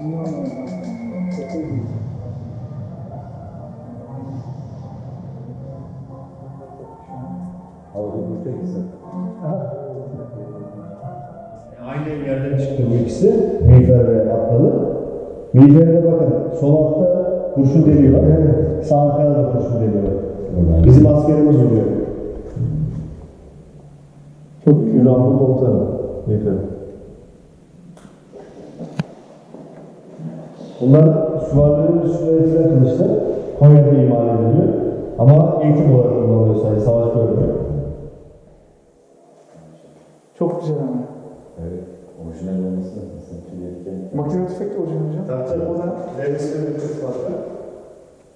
No, no, no, no, Çok iyi. Havada tek Aynı yerden çıktı bu ikisi. Miğfer ve atlalı. Miğferine bakın. Sol altta kurşun deliği var. Evet. Sağ arkada da kurşun deliği var. Bizim askerimiz oluyor. Çok Yunanlı komutanım. Miğfer. Bunlar süvarilerin üstüne kılıçlar. Konya'da imal ediliyor. Ama eğitim olarak kullanılıyor sadece. Savaş görmüyor. Çok güzel ama. Evet. Orijinal olması nasıl tüylerken. Makine tüfek de orijinal hocam. Tabii tabii o da bir kız var.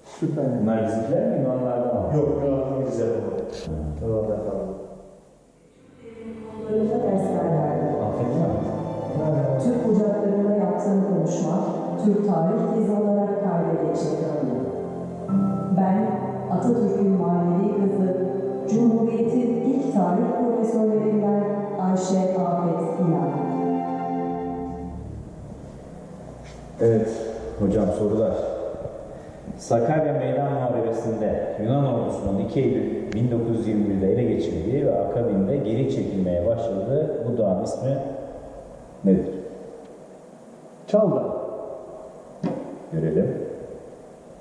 Süper yani. Bunlar bizimkiler mi? Yunanlarda mı? Yok, yok, biz yapamadık. Tamam, tamam. Türk tarih tezi olarak kayda geçirildi. Ben, Atatürk'ün manevi kızı, Cumhuriyet'in ilk tarih profesörlerinden Ayşe Afet İnan. Evet. Hocam sorular. Sakarya Meydan Muharebesi'nde Yunan ordusunun 2 Eylül 1921'de ele geçirdiği ve akabinde geri çekilmeye başladığı bu dağın ismi nedir? Çaldı. Görelim.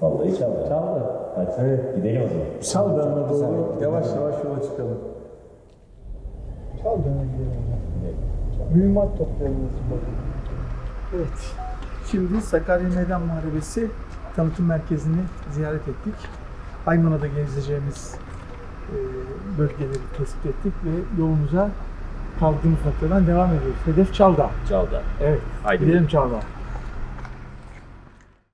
Vallahi çaldı. Çaldı. Hadi Evet. gidelim o zaman. Çaldan'a doğru yavaş yavaş yola çıkalım. Çaldan'a gidelim hocam. Mühimmat toplayalım. Evet. Şimdi Sakarya Meydan Muharebesi tanıtım merkezini ziyaret ettik. Aymana'da gezeceğimiz e, bölgeleri tespit ettik ve yolumuza kaldığımız noktadan devam ediyoruz. Hedef Çalda. Çaldı. Evet. Haydi. Gidelim Çalda.